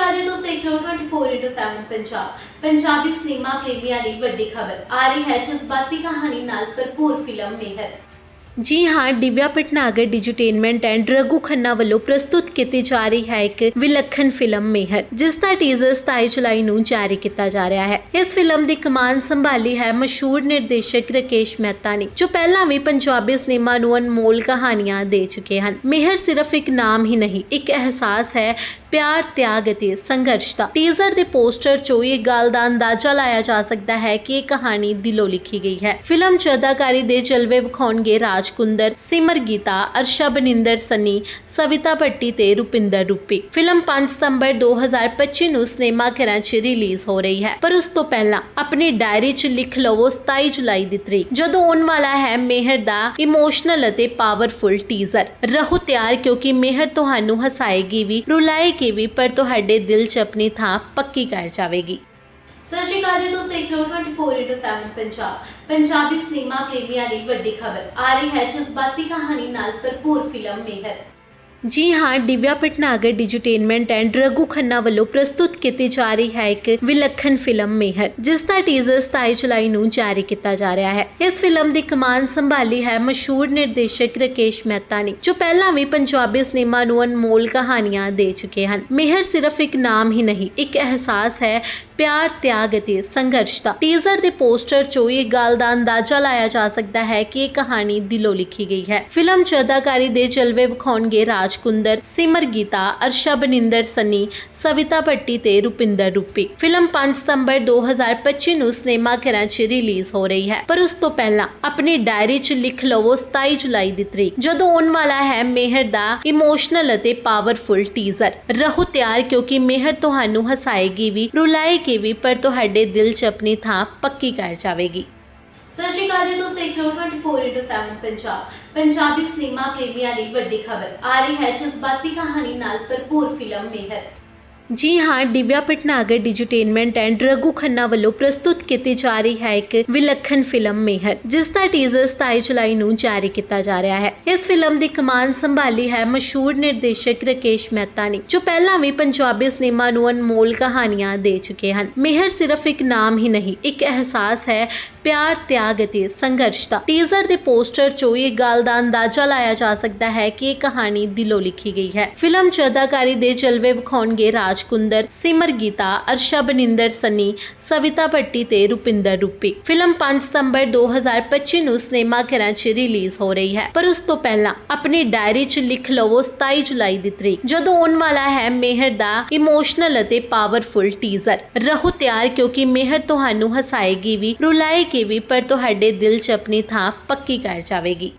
ਅਕਾਲ ਜੀ ਤੁਸੀਂ ਦੇਖ ਰਹੇ ਹੋ 24/7 ਪੰਜਾਬ। ਪੰਜਾਬੀ ਸਿਨੇਮਾ ਪ੍ਰੇਮੀਆਂ ਲਈ ਵੱਡੀ ਖਬਰ। ਆ ਰਹੀ ਹੈ ਜਜ਼ਬਾਤੀ ਕਹਾਣੀ ਨਾਲ ਭਰਪੂਰ ਫਿਲਮ ਮੇਹਰ। ਜੀ ਹਾਂ, ਦਿਵਿਆ ਭਟਨਾਗਰ ਡਿਜੀਟੇਨਮੈਂਟ ਐਂਡ ਰਘੂ ਖੰਨਾ ਵੱਲੋਂ ਪ੍ਰਸਤੁਤ ਕੀਤੀ ਜਾ ਰਹੀ ਹੈ ਇੱਕ ਵਿਲੱਖਣ ਫਿਲਮ ਮੇਹਰ, ਜਿਸ ਦਾ ਟੀਜ਼ਰ 27 ਜੁਲਾਈ ਨੂੰ ਜਾਰੀ ਕੀਤਾ ਜਾ ਰਿਹਾ ਹੈ। ਇਸ ਫਿਲਮ ਦੀ ਕਮਾਨ ਸੰਭਾਲੀ ਹੈ ਮਸ਼ਹੂਰ ਨਿਰਦੇਸ਼ਕ ਰਕੇਸ਼ ਮਹਿਤਾ ਨੇ, ਜੋ ਪਹਿਲਾਂ ਵੀ ਪੰਜਾਬੀ ਸਿਨੇਮਾ ਨੂੰ ਅਨਮੋਲ ਕਹਾਣੀਆਂ ਦੇ ਚੁੱਕੇ ਹਨ। ਮੇਹਰ ਸਿਰਫ ਇੱਕ ਨਾਮ ਹੀ ਨਹੀਂ, ਇੱਕ ਅਹਿਸਾਸ ਹੈ ਪਿਆਰ, ਤਿਆਗ ਅਤੇ ਸੰਘਰਸ਼ ਦਾ। ਟੀਜ਼ਰ ਦੇ ਪੋਸਟਰ 'ਚੋਂ ਇਹ ਗੱਲ ਦਾ ਅੰਦਾਜ਼ਾ ਲਾਇਆ ਜਾ ਸਕਦਾ ਹੈ ਕਿ ਇਹ ਕਹਾਣੀ ਦਿਲੋਂ ਲਿਖੀ ਗਈ ਹੈ। ਫਿਲਮ 'ਚ ਅਦਾਕਾਰੀ ਦੇ ਜਲਵੇ ਵਿਖਾਉਣਗੇ ਰਾਜ ਸਿਮਰ ਗੀਤਾ ਅਰਸ਼ਾ ਬਨਿੰਦਰ ਸਨੀ, ਸਵਿਤਾ ਭੱਟੀ ਤੇ ਰੁਪਿੰਦਰ ਰੂਪੀ। ਫਿਲਮ 5 ਸਤੰਬਰ 2025 ਨੂੰ ਸਿਨੇਮਾ ਘਰਾਂ 'ਚ ਰਿਲੀਜ਼ ਹੋ ਰਹੀ ਹੈ। ਪਰ ਉਸ ਤੋਂ ਪਹਿਲਾਂ ਆਪਣੀ ਡਾਇਰੀ 'ਚ ਲਿਖ ਲਵੋ 27 ਜੁਲਾਈ ਦੀ ਤਰੀਕ। ਜਦੋਂ ਆਉਣ ਵਾਲਾ ਹੈ ਮੇਹਰ ਦਾ ਇਮੋਸ਼ਨਲ ਅਤੇ ਪਾਵਰਫੁਲ ਟੀਜ਼ਰ ਰਹੋ ਤਿਆਰ ਕਿਉਂਕਿ ਮੇਹਰ ਤੁਹਾਨੂੰ ਹਸਾਏਗੀ ਵੀ, ਰੁਲਾਏਗੀ ਵੀ ਪਰ ਤੁਹਾਡੇ ਦਿਲ 'ਚ ਆਪਣੀ ਥਾਂ ਪੱਕੀ ਕਰ ਜਾਵੇਗੀ। ਸਤਿ ਸ਼੍ਰੀ ਅਕਾਲ ਜੀ, ਤੁਸੀਂ ਦੇਖ ਰਹੇ ਹੋ 24/7 ਪੰਜਾਬ। ਪੰਜਾਬੀ ਸਿਨੇਮਾ ਪ੍ਰੇਮੀਆਂ ਲਈ ਵੱਡੀ ਖਬਰ। ਆ ਰਹੀ ਹੈ ਜਜ਼ਬਾਤੀ ਕਹਾਣੀ ਨਾਲ ਭਰਪੂਰ ਫਿਲਮ ਮੇਹਰ। ਜੀ ਹਾਂ, ਦਿਵਿਆ ਭਟਨਾਗਰ ਡਿਜੀਟੇਨਮੈਂਟ ਐਂਡ ਰਘੂ ਖੰਨਾ ਵੱਲੋਂ ਪ੍ਰਸਤੁਤ ਕੀਤੀ ਜਾ ਰਹੀ ਹੈ ਇੱਕ ਵਿਲੱਖਣ ਫਿਲਮ ਮੇਹਰ, ਜਿਸ ਦਾ ਟੀਜ਼ਰ 27 ਜੁਲਾਈ ਨੂੰ ਜਾਰੀ ਕੀਤਾ ਜਾ ਰਿਹਾ ਹੈ। ਇਸ ਫਿਲਮ ਦੀ ਕਮਾਨ ਸੰਭਾਲੀ ਹੈ ਮਸ਼ਹੂਰ ਨਿਰਦੇਸ਼ਕ ਰਕੇਸ਼ ਮਹਿਤਾ ਨੇ, ਜੋ ਪਹਿਲਾਂ ਵੀ ਪੰਜਾਬੀ ਸਿਨੇਮਾ ਨੂੰ ਅਨਮੋਲ ਕਹਾਣੀਆਂ ਦੇ ਚੁੱਕੇ ਹਨ। ਮੇਹਰ ਸਿਰਫ ਇੱਕ ਨਾਮ ਹੀ ਨਹੀਂ, ਇੱਕ ਅਹਿਸਾਸ ਹੈ ਪਿਆਰ, ਤਿਆਗ ਅਤੇ ਸੰਘਰਸ਼ ਦਾ। ਟੀਜ਼ਰ ਦੇ ਪੋਸਟਰ 'ਚੋਂ ਇਹ ਗੱਲ ਦਾ ਅੰਦਾਜ਼ਾ ਲਾਇਆ ਜਾ ਸਕਦਾ ਹੈ ਕਿ ਇਹ ਕਹਾਣੀ ਦਿਲੋਂ ਲਿਖੀ ਗਈ ਹੈ। ਫਿਲਮ 'ਚ ਅਦਾਕਾਰੀ ਦੇ ਜਲਵੇ ਵਿਖਾਉਣਗੇ ਰਾਜ ਸਿਮਰ ਗੀਤਾ ਅਰਸ਼ਾ ਬਨਿੰਦਰ ਸਨੀ, ਸਵਿਤਾ ਭੱਟੀ ਤੇ ਰੁਪਿੰਦਰ ਰੂਪੀ। ਫਿਲਮ 5 ਸਤੰਬਰ 2025 ਨੂੰ ਸਿਨੇਮਾ ਘਰਾਂ 'ਚ ਰਿਲੀਜ਼ ਹੋ ਰਹੀ ਹੈ। ਪਰ ਉਸ ਤੋਂ ਪਹਿਲਾਂ ਆਪਣੀ ਡਾਇਰੀ 'ਚ ਲਿਖ ਲਵੋ 27 ਜੁਲਾਈ ਦੀ ਤਰੀਕ। ਜਦੋਂ ਆਉਣ ਵਾਲਾ ਹੈ ਮੇਹਰ ਦਾ ਇਮੋਸ਼ਨਲ ਅਤੇ ਪਾਵਰਫੁਲ ਟੀਜ਼ਰ ਰਹੋ ਤਿਆਰ ਕਿਉਂਕਿ ਮੇਹਰ ਤੁਹਾਨੂੰ ਹਸਾਏਗੀ ਵੀ, ਰੁਲਾਏਗੀ ਵੀ ਪਰ ਤੁਹਾਡੇ ਦਿਲ 'ਚ ਆਪਣੀ ਥਾਂ ਪੱਕੀ ਕਰ ਜਾਵੇਗੀ। ਸਤਿ ਸ਼੍ਰੀ ਅਕਾਲ ਜੀ, ਤੁਸੀਂ ਦੇਖ ਰਹੇ ਹੋ 24/7 ਪੰਜਾਬ। ਪੰਜਾਬੀ ਸਿਨੇਮਾ ਪ੍ਰੇਮੀਆਂ ਲਈ ਵੱਡੀ ਖਬਰ। ਆ ਰਹੀ ਹੈ ਜਜ਼ਬਾਤੀ ਕਹਾਣੀ ਨਾਲ ਭਰਪੂਰ ਫਿਲਮ ਮੇਹਰ। ਜੀ ਹਾਂ, ਦਿਵਿਆ ਭਟਨਾਗਰ ਡਿਜੀਟੇਨਮੈਂਟ ਐਂਡ ਰਘੂ ਖੰਨਾ ਵੱਲੋਂ ਪ੍ਰਸਤੁਤ ਕੀਤੀ ਜਾ ਰਹੀ ਹੈ ਇੱਕ ਵਿਲੱਖਣ ਫਿਲਮ ਮੇਹਰ, ਜਿਸ ਦਾ ਟੀਜ਼ਰ 27 ਜੁਲਾਈ ਨੂੰ ਜਾਰੀ ਕੀਤਾ ਜਾ ਰਿਹਾ ਹੈ। ਇਸ ਫਿਲਮ ਦੀ ਕਮਾਨ ਸੰਭਾਲੀ ਹੈ ਮਸ਼ਹੂਰ ਨਿਰਦੇਸ਼ਕ ਰਕੇਸ਼ ਮਹਿਤਾ ਨੇ, ਜੋ ਪਹਿਲਾਂ ਵੀ ਪੰਜਾਬੀ ਸਿਨੇਮਾ ਨੂੰ ਅਨਮੋਲ ਕਹਾਣੀਆਂ ਦੇ ਚੁੱਕੇ ਹਨ। ਮੇਹਰ ਸਿਰਫ ਇੱਕ ਨਾਮ ਹੀ ਨਹੀਂ, ਇੱਕ ਅਹਿਸਾਸ ਹੈ ਪਿਆਰ, ਤਿਆਗ ਅਤੇ ਸੰਘਰਸ਼ ਦਾ। ਟੀਜ਼ਰ ਦੇ ਪੋਸਟਰ 'ਚੋਂ ਇਹ ਗੱਲ ਦਾ ਅੰਦਾਜ਼ਾ ਲਾਇਆ ਜਾ ਸਕਦਾ ਹੈ ਕਿ ਇਹ ਕਹਾਣੀ ਦਿਲੋਂ ਲਿਖੀ ਗਈ ਹੈ। ਫਿਲਮ 'ਚ ਅਦਾਕਾਰੀ ਦੇ ਜਲਵੇ ਵਿਖਾਉਣਗੇ ਰਾਜ ਕੁੰਦਰ ਸਿਮਰ ਗੀਤਾ ਅਰਸ਼ਾ ਬਨਿੰਦਰ ਸਨੀ ਸਵਿਤਾ ਭੱਟੀ ਤੇ ਰੁਪਿੰਦਰ ਰੂਪੀ ਫਿਲਮ 5 ਸਤੰਬਰ 2025 ਨੂੰ ਸਿਨੇਮਾ ਘਰਾਂ 'ਚ ਰਿਲੀਜ਼ ਹੋ ਰਹੀ ਹੈ, ਪਰ ਉਸ ਤੋਂ ਪਹਿਲਾਂ ਆਪਣੀ ਡਾਇਰੀ 'ਚ ਲਿਖ ਲਵੋ 27 ਜੁਲਾਈ ਦੀ ਤਰੀਕ, ਜਦੋਂ ਆਉਣ ਵਾਲਾ ਹੈ ਮੇਹਰ ਦਾ ਇਮੋਸ਼ਨਲ ਅਤੇ ਪਾਵਰਫੁਲ ਟੀਜ਼ਰ ਰਹੋ ਤਿਆਰ, ਕਿਉਂਕਿ ਮੇਹਰ ਤੁਹਾਨੂੰ ਹਸਾਏਗੀ ਵੀ, ਰੁਲਾਏਗੀ ਵੀ, ਪਰ ਤੁਹਾਡੇ ਦਿਲ 'ਚ ਆਪਣੀ ਥਾਂ ਪੱਕੀ ਕਰ ਜਾਵੇਗੀ।